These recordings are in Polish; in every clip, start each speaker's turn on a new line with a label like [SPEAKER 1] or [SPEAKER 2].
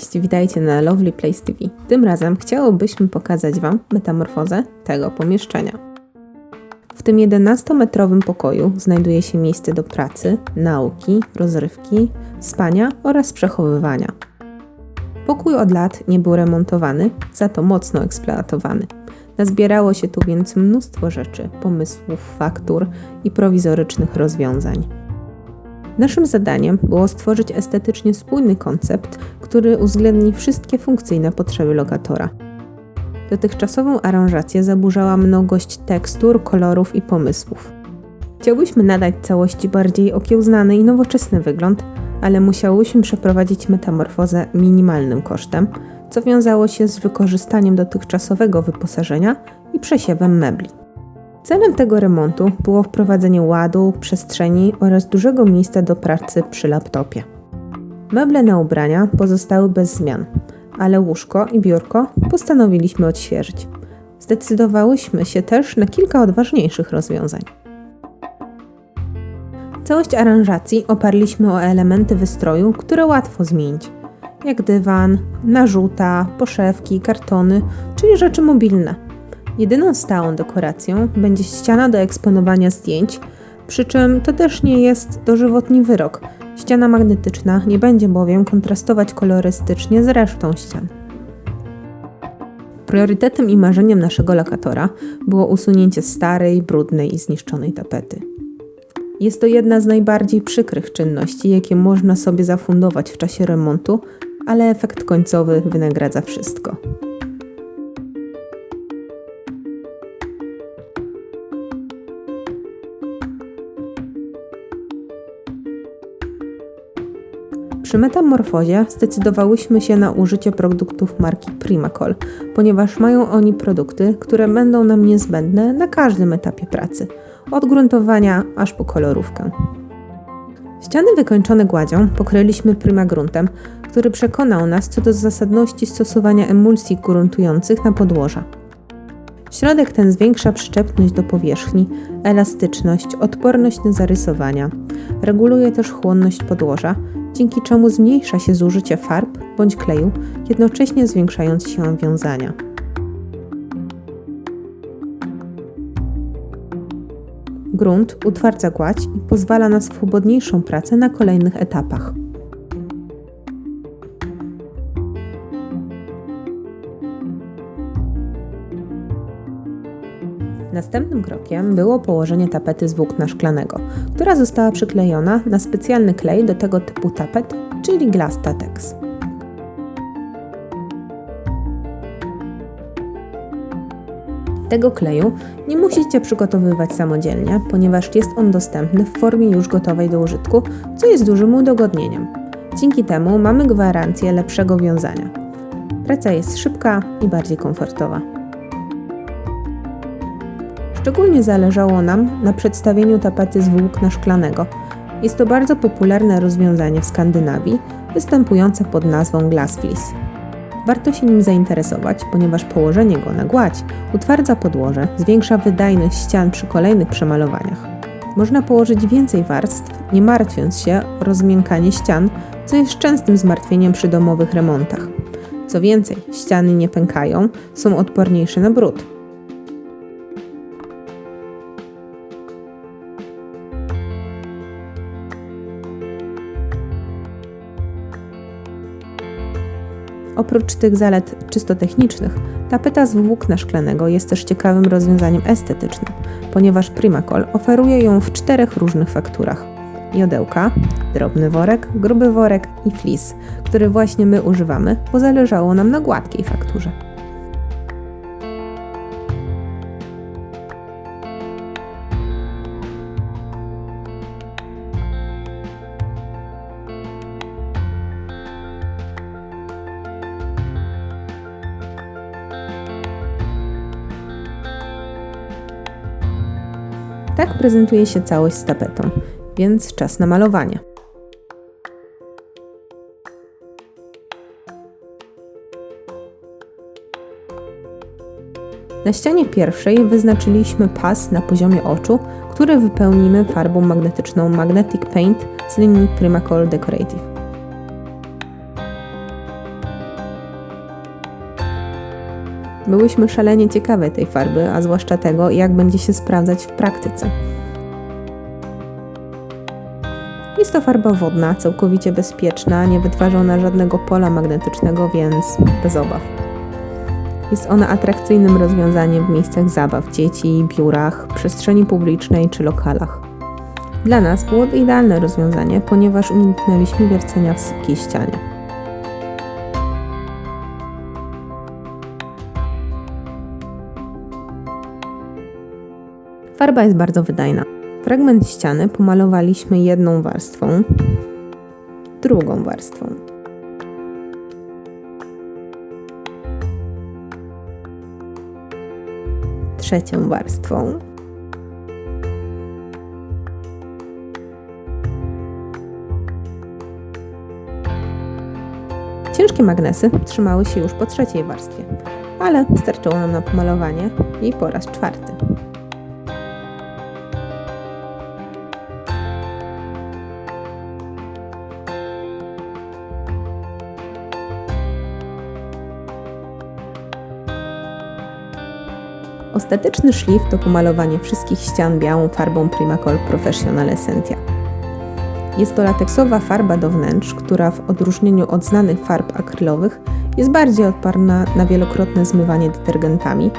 [SPEAKER 1] Cześć, witajcie na Lovely Place TV. Tym razem chciałobyśmy pokazać Wam metamorfozę tego pomieszczenia. W tym 11-metrowym pokoju znajduje się miejsce do pracy, nauki, rozrywki, spania oraz przechowywania. Pokój od lat nie był remontowany, za to mocno eksploatowany. Nazbierało się tu więc mnóstwo rzeczy, pomysłów, faktur i prowizorycznych rozwiązań. Naszym zadaniem było stworzyć estetycznie spójny koncept, który uwzględni wszystkie funkcyjne potrzeby lokatora. Dotychczasową aranżację zaburzała mnogość tekstur, kolorów i pomysłów. Chciałbyśmy nadać całości bardziej okiełznany i nowoczesny wygląd, ale musiałyśmy przeprowadzić metamorfozę minimalnym kosztem, co wiązało się z wykorzystaniem dotychczasowego wyposażenia i przesiewem mebli. Celem tego remontu było wprowadzenie ładu, przestrzeni oraz dużego miejsca do pracy przy laptopie. Meble na ubrania pozostały bez zmian, ale łóżko i biurko postanowiliśmy odświeżyć. Zdecydowałyśmy się też na kilka odważniejszych rozwiązań. Całość aranżacji oparliśmy o elementy wystroju, które łatwo zmienić, jak dywan, narzuta, poszewki, kartony, czyli rzeczy mobilne – Jedyną stałą dekoracją będzie ściana do eksponowania zdjęć, przy czym to też nie jest dożywotni wyrok. Ściana magnetyczna nie będzie bowiem kontrastować kolorystycznie z resztą ścian. Priorytetem i marzeniem naszego lokatora było usunięcie starej, brudnej i zniszczonej tapety. Jest to jedna z najbardziej przykrych czynności, jakie można sobie zafundować w czasie remontu, ale efekt końcowy wynagradza wszystko. Przy metamorfozie zdecydowałyśmy się na użycie produktów marki Primacol, ponieważ mają oni produkty, które będą nam niezbędne na każdym etapie pracy, od gruntowania aż po kolorówkę. Ściany wykończone gładzią pokryliśmy primagruntem, który przekonał nas co do zasadności stosowania emulsji gruntujących na podłoża. Środek ten zwiększa przyczepność do powierzchni, elastyczność, odporność na zarysowania. Reguluje też chłonność podłoża, dzięki czemu zmniejsza się zużycie farb bądź kleju, jednocześnie zwiększając siłę wiązania. Grunt utwardza gładź i pozwala na swobodniejszą pracę na kolejnych etapach. Następnym krokiem było położenie tapety z włókna szklanego, która została przyklejona na specjalny klej do tego typu tapet, czyli Glass Tatex. Tego kleju nie musicie przygotowywać samodzielnie, ponieważ jest on dostępny w formie już gotowej do użytku, co jest dużym udogodnieniem. Dzięki temu mamy gwarancję lepszego wiązania. Praca jest szybka i bardziej komfortowa. Szczególnie zależało nam na przedstawieniu tapety z włókna szklanego. Jest to bardzo popularne rozwiązanie w Skandynawii, występujące pod nazwą Glass. Warto się nim zainteresować, ponieważ położenie go na gładź utwardza podłoże, zwiększa wydajność ścian przy kolejnych przemalowaniach. Można położyć więcej warstw, nie martwiąc się o rozmiękanie ścian, co jest częstym zmartwieniem przy domowych remontach. Co więcej, ściany nie pękają, są odporniejsze na brud. Oprócz tych zalet czysto technicznych, tapeta z włókna szklanego jest też ciekawym rozwiązaniem estetycznym, ponieważ Primacol oferuje ją w czterech różnych fakturach. Jodełka, drobny worek, gruby worek i flis, który właśnie my używamy, bo zależało nam na gładkiej fakturze. Tak prezentuje się całość z tapetą, więc czas na malowanie. Na ścianie pierwszej wyznaczyliśmy pas na poziomie oczu, który wypełnimy farbą magnetyczną Magnetic Paint z linii Primacol Decorative. Byłyśmy szalenie ciekawe tej farby, a zwłaszcza tego, jak będzie się sprawdzać w praktyce. Jest to farba wodna, całkowicie bezpieczna, nie wytwarzona żadnego pola magnetycznego, więc bez obaw. Jest ona atrakcyjnym rozwiązaniem w miejscach zabaw dzieci, biurach, przestrzeni publicznej czy lokalach. Dla nas było to idealne rozwiązanie, ponieważ uniknęliśmy wiercenia w sypkiej ścianie. Farba jest bardzo wydajna. Fragment ściany pomalowaliśmy jedną warstwą, drugą warstwą. Trzecią warstwą. Ciężkie magnesy trzymały się już po trzeciej warstwie, ale starczyło nam na pomalowanie i po raz czwarty. Ostateczny szlif to pomalowanie wszystkich ścian białą farbą Primacol Professional Essentia. Jest to lateksowa farba do wnętrz, która w odróżnieniu od znanych farb akrylowych jest bardziej odporna na wielokrotne zmywanie detergentami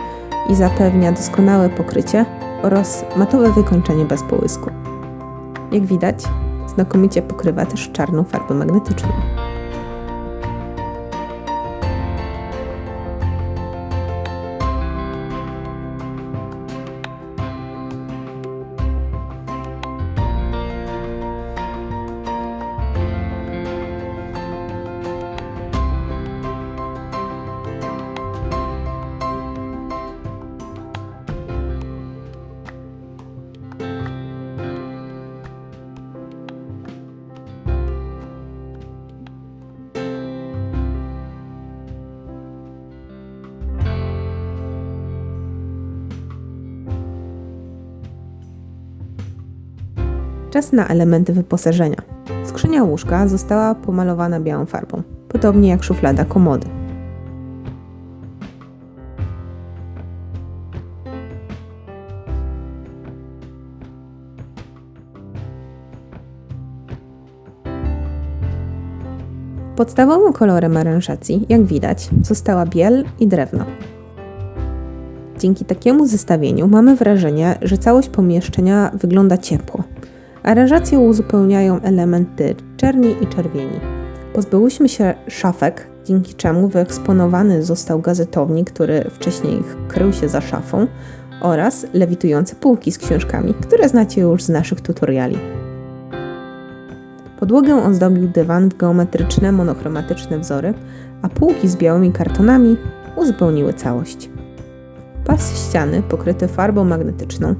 [SPEAKER 1] i zapewnia doskonałe pokrycie oraz matowe wykończenie bez połysku. Jak widać, znakomicie pokrywa też czarną farbę magnetyczną. Czas na elementy wyposażenia. Skrzynia łóżka została pomalowana białą farbą, podobnie jak szuflada komody. Podstawowym kolorem aranżacji, jak widać, została biel i drewno. Dzięki takiemu zestawieniu mamy wrażenie, że całość pomieszczenia wygląda ciepło. Aranżację uzupełniają elementy czerni i czerwieni. Pozbyłyśmy się szafek, dzięki czemu wyeksponowany został gazetownik, który wcześniej krył się za szafą, oraz lewitujące półki z książkami, które znacie już z naszych tutoriali. Podłogę ozdobił dywan w geometryczne, monochromatyczne wzory, a półki z białymi kartonami uzupełniły całość. Pas ściany pokryty farbą magnetyczną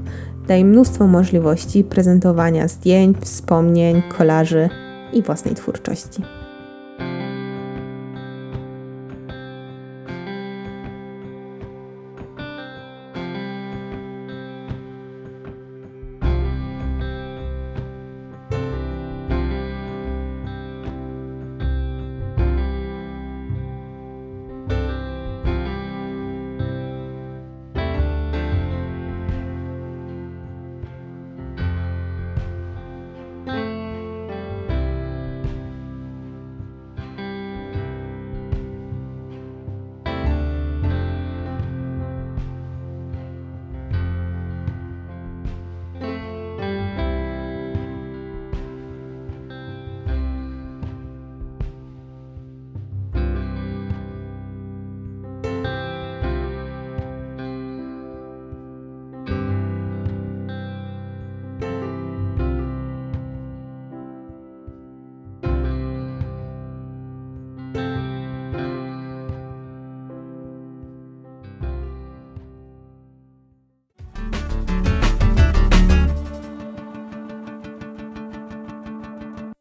[SPEAKER 1] daje mnóstwo możliwości prezentowania zdjęć, wspomnień, kolaży i własnej twórczości.